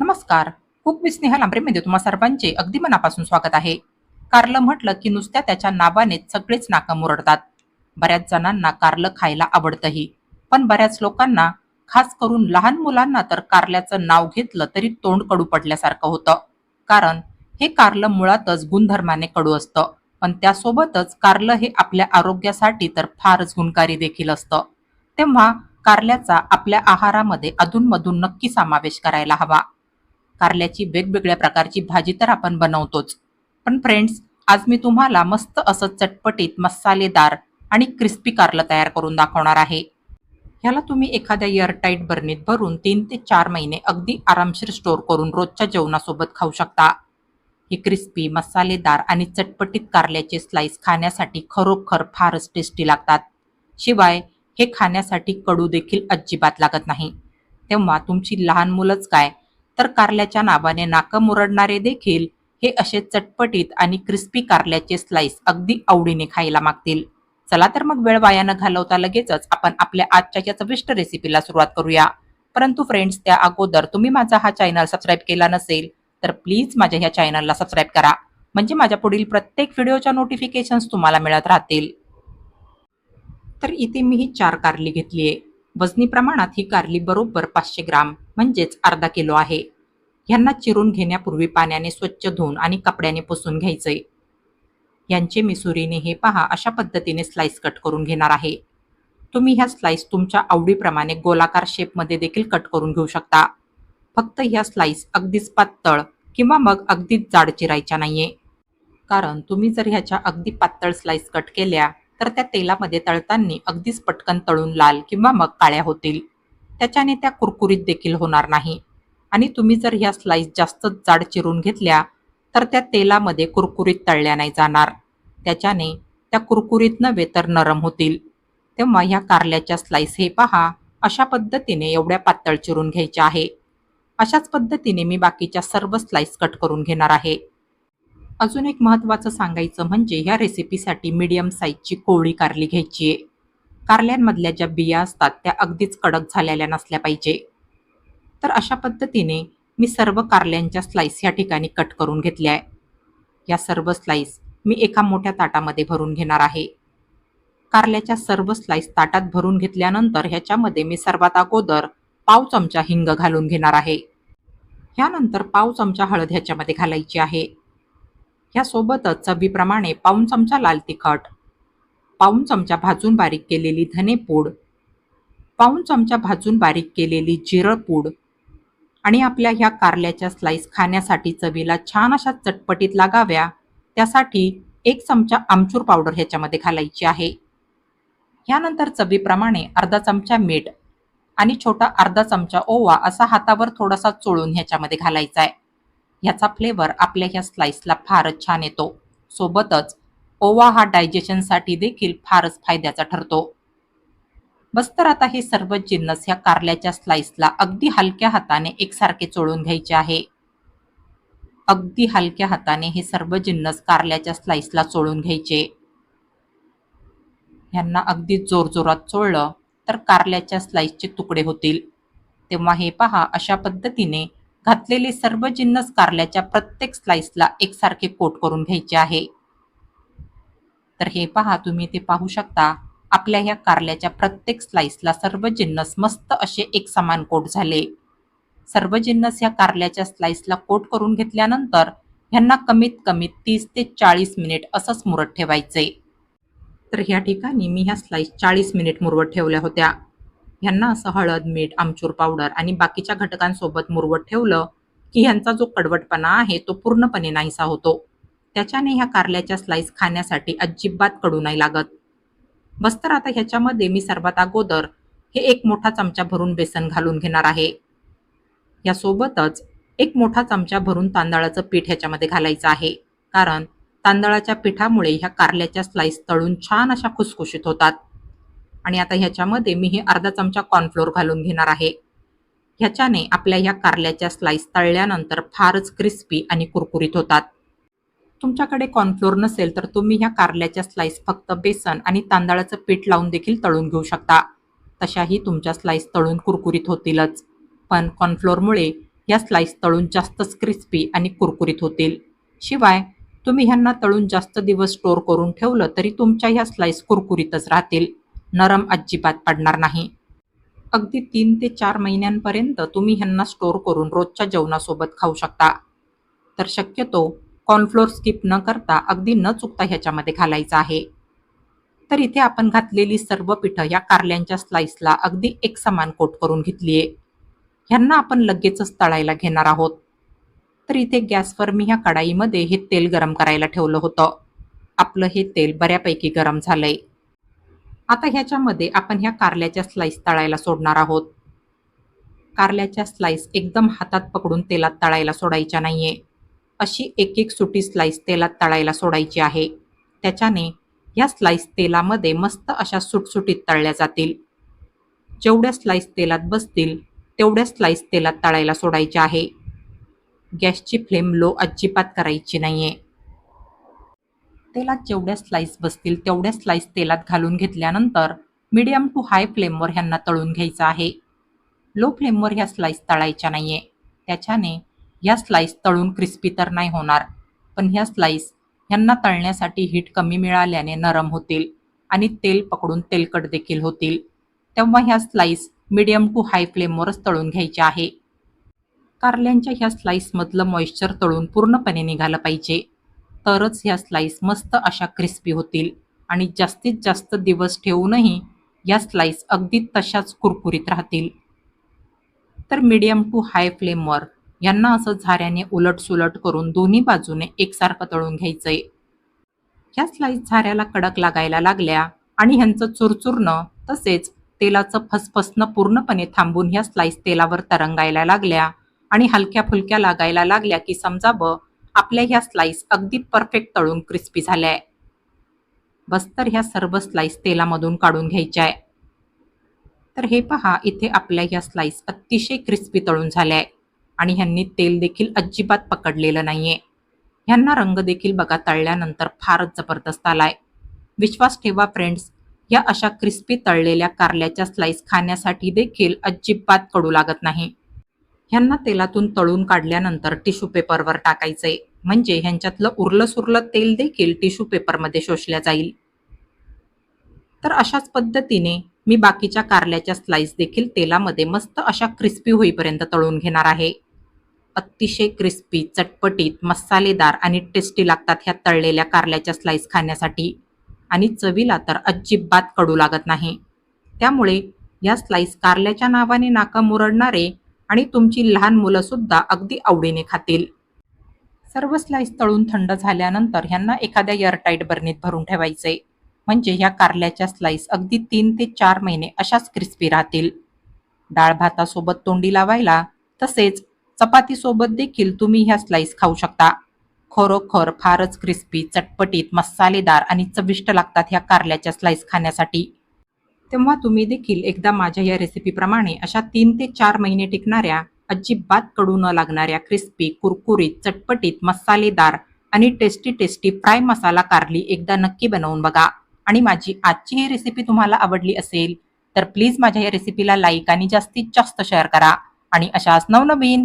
नमस्कार. कुक मी स्नेहा लांबरेमध्ये म्हणजे तुम्हा सर्वांचे अगदी मनापासून स्वागत आहे. कारलं म्हटलं की नुसत्या त्याच्या नावाने सगळेच नाकं मुरडतात. बऱ्याच जणांना कारलं खायला आवडतंही. पण बऱ्याच लोकांना खास करून लहान मुलांना तर कारल्याचं नाव घेतलं तरी तोंड कडू पडल्यासारखं होतं. कारण हे कारलं मुळातच गुणधर्माने कडू असतं. पण त्यासोबतच कारलं हे आपल्या आरोग्यासाठी तर फारच गुणकारी देखील असतं. तेव्हा कारल्याचा आपल्या आहारामध्ये अधूनमधून नक्की समावेश करायला हवा. कारल्याची वेगवेगळ्या प्रकारची भाजी तर आपण बनवतोच. पण फ्रेंड्स आज मी तुम्हाला मस्त असं चटपटीत मसालेदार आणि क्रिस्पी कारलं तयार करून दाखवणार आहे. ह्याला तुम्ही एखाद्या एअरटाईट बर्नीत भरून तीन ते चार महिने अगदी आरामशीर स्टोअर करून रोजच्या जेवणासोबत खाऊ शकता. ही क्रिस्पी मसालेदार आणि चटपटीत कारल्याचे स्लाइस खाण्यासाठी खरोखर फारच टेस्टी लागतात. शिवाय हे खाण्यासाठी कडू देखील अजिबात लागत नाही. तेव्हा तुमची लहान मुलंच काय तर कारल्याच्या नावाने नाकं मुरडणारे देखील हे असे चटपटीत आणि क्रिस्पी कारल्याचे स्लाइस अगदी आवडीने खायला मागतील. चला तर मग वेळ वाया न घालवता लगेचच आपण आपल्या आजच्या या चविष्ट रेसिपीला सुरुवात करूया. परंतु फ्रेंड्स त्या अगोदर तुम्ही माझा हा चॅनल सबस्क्राईब केला नसेल तर प्लीज माझ्या ह्या चॅनलला सबस्क्राईब करा. म्हणजे माझ्या पुढील प्रत्येक व्हिडिओच्या नोटिफिकेशन्स तुम्हाला मिळत राहतील. तर इथे मी ही चार कारली घेतली आहे वजनी प्रमाणात ही कारली बरोबर पाचशे ग्राम म्हणजेच अर्धा किलो आहे. ह्यांना चिरून घेण्यापूर्वी पाण्याने स्वच्छ धुवून आणि कपड्याने पुसून घ्यायचंय. यांचे मिसुरीने हे पहा अशा पद्धतीने स्लाइस कट करून घेणार आहे. तुम्ही ह्या स्लाइस तुमच्या आवडीप्रमाणे गोलाकार शेपमध्ये देखील कट करून घेऊ शकता. फक्त ह्या स्लाइस अगदीच पातळ किंवा मग अगदीच जाड चिरायच्या नाहीये. कारण तुम्ही जर ह्याच्या अगदी पातळ स्लाइस कट केल्या तर त्या तेलामध्ये तळताना अगदीच पटकन तळून लाल किंवा मग काळ्या होतील. त्याच्याने त्या कुरकुरीत देखील होणार नाही. आणि तुम्ही जर ह्या स्लाईस जास्त जाड चिरून घेतल्या तर त्या तेलामध्ये कुरकुरीत तळल्या नाही जाणार. त्याच्याने त्या कुरकुरीत नव्हे तर नरम होतील. तेव्हा ह्या कारल्याच्या स्लाईस हे पहा अशा पद्धतीने एवढ्या पातळ चिरून घ्यायच्या आहे. अशाच पद्धतीने मी बाकीच्या सर्व स्लाईस कट करून घेणार आहे. अजून एक महत्त्वाचं सांगायचं म्हणजे ह्या रेसिपीसाठी मीडियम साईजची कोवळी कारली घ्यायची आहे. कारल्यांमधल्या ज्या बिया असतात त्या अगदीच कडक झालेल्या नसल्या पाहिजे. तर अशा पद्धतीने मी सर्व कारल्यांच्या स्लाइस या ठिकाणी कट करून घेतल्या आहे. या सर्व स्लाइस मी एका मोठ्या ताटामध्ये भरून घेणार आहे. कारल्याच्या सर्व स्लाइस ताटात भरून घेतल्यानंतर ह्याच्यामध्ये मी सर्वात अगोदर पाव चमचा हिंग घालून घेणार आहे. ह्यानंतर पाव चमचा हळद ह्याच्यामध्ये घालायची आहे. ह्यासोबतच चवीप्रमाणे पाऊन चमचा लाल तिखट पाऊन चमचा भाजून बारीक केलेली धनेपूड पाऊन चमचा भाजून बारीक केलेली जिरं पूड आणि आपल्या ह्या कारल्याच्या स्लाइस खाण्यासाठी चवीला छान अशा चटपटीत लागाव्या. त्यासाठी एक चमचा आमचूर पावडर ह्याच्यामध्ये घालायची आहे. ह्यानंतर चवीप्रमाणे अर्धा चमचा मीठ आणि छोटा अर्धा चमचा ओवा असा हातावर थोडासा चोळून ह्याच्यामध्ये घालायचा आहे. ह्याचा फ्लेवर आपल्या ह्या स्लाइसला फारच छान येतो. सोबतच ओवा हा डायजेशनसाठी देखील फारच फायद्याचा ठरतो. बस तर आता हे सर्व जिन्नस. ह्या कारल्याच्या स्लाइसला अगदी हलक्या हाताने एकसारखे चोळून घ्यायचे आहे. अगदी हलक्या हाताने हे सर्व जिन्नस कारल्याच्या स्लाइसला चोळून घ्यायचे. ह्यांना अगदी जोरजोरात चोळलं तर कारल्याच्या स्लाइसचे तुकडे होतील. तेव्हा हे पहा अशा पद्धतीने घातलेले सर्व जिन्नस कारल्याच्या प्रत्येक स्लाइसला एकसारखे कोट करून घ्यायचे आहे. तर हे पहा तुम्ही ते पाहू शकता. आपल्या ह्या कारल्याच्या प्रत्येक स्लाइसला सर्व जिन्नस मस्त असे एक समान कोट झाले. सर्व जिन्नस ह्या कारल्याच्या स्लाइसला कोट करून घेतल्यानंतर ह्यांना कमीत कमी तीस ते चाळीस मिनिट असंच मुरत ठेवायचे. तर ह्या ठिकाणी मी ह्या स्लाइस चाळीस मिनिट मुरवत ठेवल्या होत्या. ह्यांना असं हळद मीठ आमचूर पावडर आणि बाकीच्या घटकांसोबत मुरवत ठेवलं की ह्यांचा जो कडवटपणा आहे तो पूर्णपणे नाहीसा होतो. त्याच्याने ह्या कारल्याच्या स्लाइस खाण्यासाठी अजिबात कडू नाही लागत. बस तर आता ह्याच्यामध्ये मी सर्वात अगोदर हे एक मोठा चमचा भरून बेसन घालून घेणार आहे. यासोबतच एक मोठा चमचा भरून तांदळाचं पीठ ह्याच्यामध्ये घालायचं आहे. कारण तांदळाच्या पिठामुळे ह्या कारल्याच्या स्लाइस तळून छान अशा खुसखुशीत होतात. आणि आता ह्याच्यामध्ये मी हे अर्धा चमचा कॉर्नफ्लोअर घालून घेणार आहे. ह्याच्याने आपल्या ह्या कारल्याच्या स्लाइस तळल्यानंतर फारच क्रिस्पी आणि कुरकुरीत होतात. तुमच्याकडे कॉर्नफ्लोअर नसेल तर तुम्ही ह्या कारल्याच्या स्लाइस फक्त बेसन आणि तांदळाचं पीठ लावून देखील तळून घेऊ शकता. तशाही तुमच्या स्लाइस तळून कुरकुरीत होतीलच. पण कॉर्नफ्लोअरमुळे या स्लाइस तळून जास्तच क्रिस्पी आणि कुरकुरीत होतील. शिवाय तुम्ही ह्यांना तळून जास्त दिवस स्टोअर करून ठेवलं तरी तुमच्या ह्या स्लाइस कुरकुरीतच राहतील. नरम अजिबात पडणार नाही. अगदी तीन ते चार महिन्यांपर्यंत तुम्ही ह्यांना स्टोअर करून रोजच्या जेवणासोबत खाऊ शकता. तर शक्यतो कॉर्नफ्लोअर स्किप न करता अगदी न चुकता ह्याच्यामध्ये घालायचं आहे. तर इथे आपण घातलेली सर्व पिठं या कारल्यांच्या स्लाइसला अगदी एक समान कोट करून घेतली आहे ह्यांना आपण लगेचच तळायला घेणार आहोत. तर इथे गॅसवर मी ह्या कढाईमध्ये हे तेल गरम करायला ठेवलं होतं. आपलं हे तेल बऱ्यापैकी गरम झालंय. आता ह्याच्यामध्ये आपण ह्या कारल्याच्या स्लाइस तळायला सोडणार आहोत. कारल्याच्या स्लाइस एकदम हातात पकडून तेलात तळायला सोडायच्या नाहीये. अशी एक एक सुटी स्लाइस तेलात तळायला सोडायची आहे. त्याच्याने या स्लाइस तेलामध्ये मस्त अशा सुटसुटीत तळल्या जातील. जेवढ्या स्लाइस तेलात बसतील तेवढ्या स्लाइस तेलात तळायला सोडायच्या आहे. गॅसची फ्लेम लो अजिबात करायची नाहीये. तेलात जेवढ्या स्लाइस बसतील तेवढ्या स्लाइस तेलात घालून घेतल्यानंतर मीडियम टू हाय फ्लेमवर ह्यांना तळून घ्यायचं आहे. लो फ्लेमवर ह्या स्लाइस तळायच्या नाहीये. त्याच्याने ह्या स्लाईस तळून क्रिस्पी तर नाही होणार. पण ह्या स्लाईस ह्यांना तळण्यासाठी हीट कमी मिळाल्याने नरम होतील आणि तेल पकडून तेलकट देखील होतील. तेव्हा ह्या स्लाईस मीडियम टू हाय फ्लेमवरच तळून घ्यायच्या आहे. कारल्यांच्या ह्या स्लाईसमधलं मॉइश्चर तळून पूर्णपणे निघालं पाहिजे. तरच ह्या स्लाईस मस्त अशा क्रिस्पी होतील. आणि जास्तीत जास्त दिवस ठेवूनही या स्लाईस अगदी तशाच कुरकुरीत राहतील. तर मीडियम टू हाय फ्लेमवर यांना असं झाऱ्याने उलटसुलट करून दोन्ही बाजूने एकसारखं तळून घ्यायचंय. ह्या स्लाईस झाऱ्याला कडक लागायला लागल्या आणि ह्यांचं चुरचुरणं तसेच तेलाचं फसफसणं पूर्णपणे थांबून ह्या स्लाईस तेलावर तरंगायला लागल्या आणि हलक्या फुलक्या लागायला लागल्या की समजावं आपल्या ह्या स्लाईस अगदी परफेक्ट तळून क्रिस्पी झाल्या बस तर ह्या सर्व स्लाइस तेलामधून काढून घ्यायच्या आहे तर हे पहा इथे आपल्या ह्या स्लाईस अतिशय क्रिस्पी तळून झाल्या आहे आणि ह्यांनी तेल देखील अजिबात पकडलेलं नाहीये. ह्यांना रंग देखील बघा तळल्यानंतर फारच जबरदस्त आलाय. विश्वास ठेवा फ्रेंड्स या अशा क्रिस्पी तळलेल्या कारल्याच्या स्लाइस खाण्यासाठी देखील अजिबात कडू लागत नाही. ह्यांना तेलातून तळून काढल्यानंतर टिश्यू पेपरवर टाकायचंय. म्हणजे ह्यांच्यातलं उरलं सुरलं तेल देखील टिश्यू पेपरमध्ये शोषल्या जाईल. तर अशाच पद्धतीने मी बाकीच्या कारल्याच्या स्लाइस देखील तेलामध्ये मस्त अशा क्रिस्पी होईपर्यंत तळून घेणार आहे. अतिशय क्रिस्पी चटपटीत मसालेदार आणि टेस्टी लागतात ह्या तळलेल्या कारल्याच्या स्लाइस खाण्यासाठी. आणि चवीला तर अजिबात कडू लागत नाही. त्यामुळे या स्लाइस कारल्याच्या नावाने नाका मुरडणारे आणि तुमची लहान मुलंसुद्धा अगदी आवडीने खातील. सर्व स्लाइस तळून थंड झाल्यानंतर ह्यांना एखाद्या एअरटाईट बर्नीत भरून ठेवायचे. म्हणजे ह्या कारल्याच्या स्लाइस अगदी तीन ते चार महिने अशाच क्रिस्पी राहतील. डाळ भातासोबत तोंडी लावायला तसेच चपातीसोबत देखील तुम्ही ह्या स्लाइस खाऊ शकता. खरोखर फारच क्रिस्पी चटपटीत मसालेदार आणि चविष्ट लागतात ह्या कारल्याच्या स्लाइस खाण्यासाठी. तेव्हा तुम्ही देखील एकदा माझ्या या रेसिपीप्रमाणे अशा तीन ते चार महिने टिकणाऱ्या अजिबात कडू न लागणाऱ्या क्रिस्पी कुरकुरीत चटपटीत मसालेदार आणि टेस्टी टेस्टी फ्राय मसाला कारली एकदा नक्की बनवून बघा. आणि माझी आजची ही रेसिपी तुम्हाला आवडली असेल तर प्लीज माझ्या या रेसिपीला लाईक आणि जास्तीत जास्त शेअर करा. आणि अशाच नवनवीन